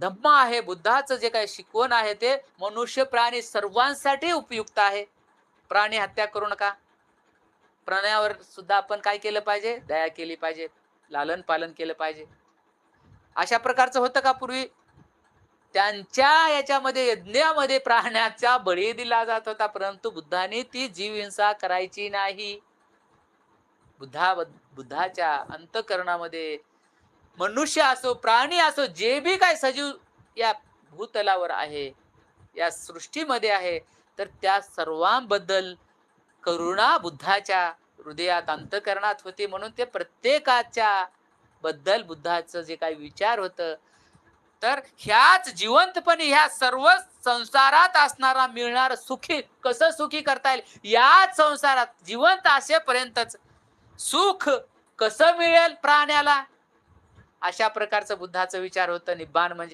धम्म आहे बुद्धाचं जे काही शिकवण आहे ते मनुष्य प्राणी सर्वांसाठी उपयुक्त आहे. प्राणी हत्या करू नका. प्राण्यावर सुद्धा आपण काय केलं पाहिजे? दया केली पाहिजे. लालन पालन केलं पाहिजे. अशा प्रकारचं होतं का पूर्वी? त्यांच्या याच्यामध्ये यज्ञामध्ये प्राण्याचा बळी दिला जात होता परंतु बुद्धाने ती जीव हिंसा करायची नाही. बुद्धा बुद्धाच्या अंतकरणामध्ये मनुष्य असो प्राणी असो जे बी काय सजीव या भूतलावर आहे या सृष्टीमध्ये आहे तर त्या सर्वांबद्दल करुणा बुद्धाच्या हृदयात अंतकरणात होती. म्हणून ते प्रत्येकाच्या बद्दल बुद्धाचं जे काही विचार होतं तर ह्याच जिवंतपणे ह्या सर्व संसारात असणारा मिळणार सुखी कसं सुखी करता येईल? याच संसारात जिवंत असेपर्यंतच सुख कसं मिळेल प्राण्याला? अशा प्रकारचं बुद्धाचं विचार होतं. निब्बाण म्हणजे